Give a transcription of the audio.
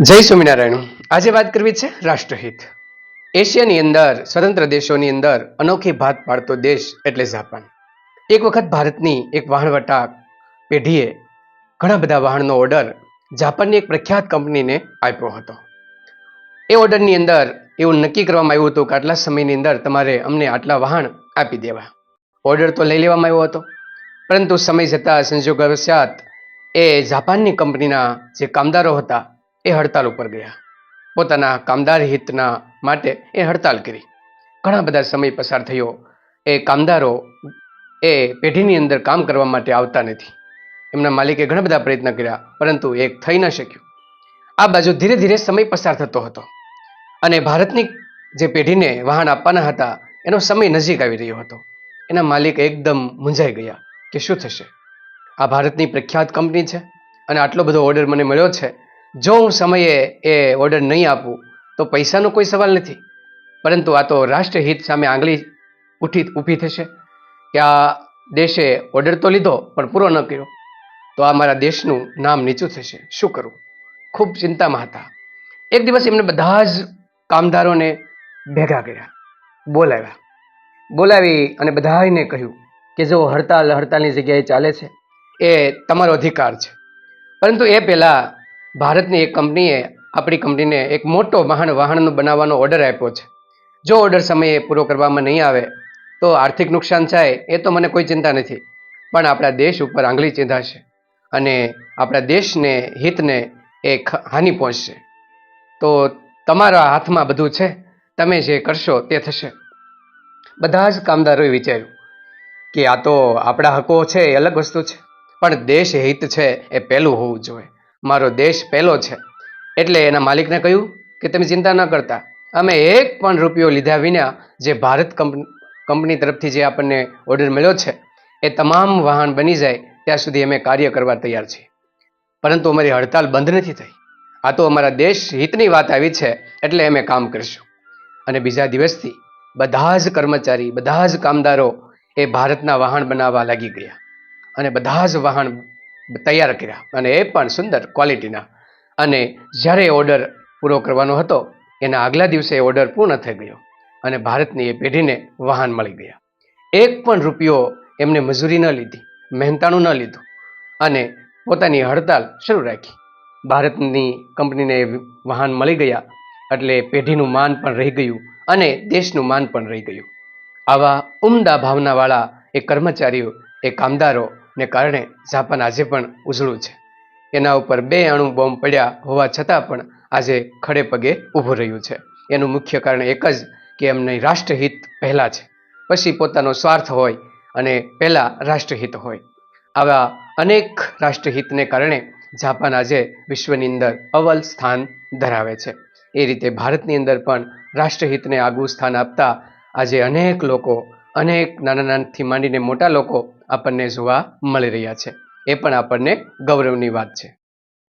જય સ્વામિનારાયણ. આજે વાત કરવી છે રાષ્ટ્રહિત. એશિયાની અંદર, સ્વતંત્ર દેશોની અંદર અનોખી ભાત પાડતો દેશ એટલે જાપાન. એક વખત ભારતની એક વહાણવટા પેઢીએ ઘણા બધા વાહનનો ઓર્ડર જાપાનની એક પ્રખ્યાત કંપનીને આપ્યો હતો. એ ઓર્ડરની અંદર એવું નક્કી કરવામાં આવ્યું હતું કે આટલા સમયની અંદર તમારે અમને આટલા વાહન આપી દેવા. ઓર્ડર તો લઈ લેવામાં આવ્યો હતો. પરંતુ સમય જતાં સંજોગવશાત એ જાપાનની કંપનીના જે કામદારો હતા એ હડતાલ ઉપર ગયા. પોતાના કામદાર હિતના માટે એ હડતાલ કરી. ઘણા બધા સમય પસાર થયો. એ કામદારો એ પેઢીની અંદર કામ કરવા માટે આવતા નથી. એમના માલિકે ઘણા બધા પ્રયત્ન કર્યા, પરંતુ એક થઈ ન શક્યું. આ બાજુ ધીરે ધીરે સમય પસાર થતો હતો. અને ભારતની જે પેઢીને વાહન આપવાના હતા, એનો સમય નજીક આવી રહ્યો હતો. એના માલિક એકદમ મૂંઝાઈ ગયા કે શું થશે? આ ભારતની પ્રખ્યાત કંપની છે અને આટલો બધો ઓર્ડર મને મળ્યો છે જો હું સમયે એ ઓર્ડર નહીં આપું, તો પૈસાનો કોઈ સવાલ નથી. પરંતુ આ તો રાષ્ટ્રહિત સામે આંગળી ઉઠી, ઊભી થશે કે આ દેશે ઓર્ડર તો લીધો, પણ પૂરો ન કર્યો, તો આ મારા દેશનું નામ નીચું થશે. શું કરું? ખૂબ ચિંતામાં હતા. એક દિવસ એમને બધા જ કામદારોને ભેગા કર્યા, બોલાવ્યા. બોલાવી અને બધાને કહ્યું કે જો હડતાલ હડતાલની જગ્યાએ ચાલે છે, એ તમારો અધિકાર છે. પરંતુ એ પહેલાં ભારતની એક કંપનીએ આપણી કંપનીને એક મોટો વાહન વાહનનો બનાવવાનો ઓર્ડર આપ્યો છે. જો ઓર્ડર સમયે પૂરો કરવામાં નહીં આવે, તો આર્થિક નુકસાન થાય એ તો મને કોઈ ચિંતા નથી, પણ આપણા દેશ ઉપર આંગળી ચીંધાશે અને આપણા દેશને હિતને એ હાનિ પહોંચશે. તો તમારા હાથમાં બધું છે, તમે જે કરશો તે થશે. બધા જ કામદારોએ વિચાર્યું કે આ તો આપણા હકો છે, એ અલગ વસ્તુ છે, પણ દેશ હિત છે એ પહેલું હોવું જોઈએ. મારો દેશ પહેલો છે. એટલે એના માલિકને કહ્યું કે તમે ચિંતા ન કરતા. અમે એક પણ રૂપિયો લીધા વિના જે ભારત કંપની તરફથી જે આપણને ઓર્ડર મળ્યો છે, એ તમામ વાહન બની જાય ત્યાં સુધી અમે કાર્ય કરવા તૈયાર છીએ. પરંતુ અમારી હડતાલ બંધ નથી થઈ. આ તો અમારા દેશ હિતની વાત આવી છે, એટલે અમે કામ કરીશું. અને બીજા દિવસથી બધા જ કર્મચારી, બધા જ કામદારો એ ભારતના વાહન બનાવવા લાગી ગયા. અને બધા જ વાહન તૈયાર કર્યા અને એ પણ સુંદર ક્વોલિટીના અને જ્યારે ઓર્ડર પૂરો કરવાનો હતો, એના આગલા દિવસે ઓર્ડર પૂર્ણ થઈ ગયો અને ભારતની એ પેઢીને વાહન મળી ગયા. એક પણ રૂપિયો એમને મજૂરી ન લીધી, મહેનતાણું ન લીધું અને પોતાની હડતાલ શરૂ રાખી. ભારતની કંપનીને વાહન મળી ગયા એટલે પેઢીનું માન પણ રહી ગયું અને દેશનું માન પણ રહી ગયું. આવા ઉમદા ભાવનાવાળા એ કર્મચારીઓ, એ કામદારોને કારણે જાપાન આજે પણ ઉજળું છે. એના ઉપર બે અણુ બોમ્બ પડ્યા હોવા છતાં પણ આજે ખડે પગે ઊભું રહ્યું છે. એનું મુખ્ય કારણ એક જ કે એમને રાષ્ટ્રહિત પહેલાં છે. પછી પોતાનો સ્વાર્થ હોય અને પહેલાં રાષ્ટ્રહિત હોય. આવા અનેક રાષ્ટ્રહિતને કારણે જાપાન આજે વિશ્વની અંદર અવલ સ્થાન ધરાવે છે. એ રીતે ભારતની અંદર પણ રાષ્ટ્રહિતને આગવું સ્થાન આપતા આજે અનેક લોકો, અનેક નાના નાનાથી માંડીને મોટા લોકો આપણને જોવા મળી રહ્યા છે. એ પણ આપણને ગૌરવની વાત છે.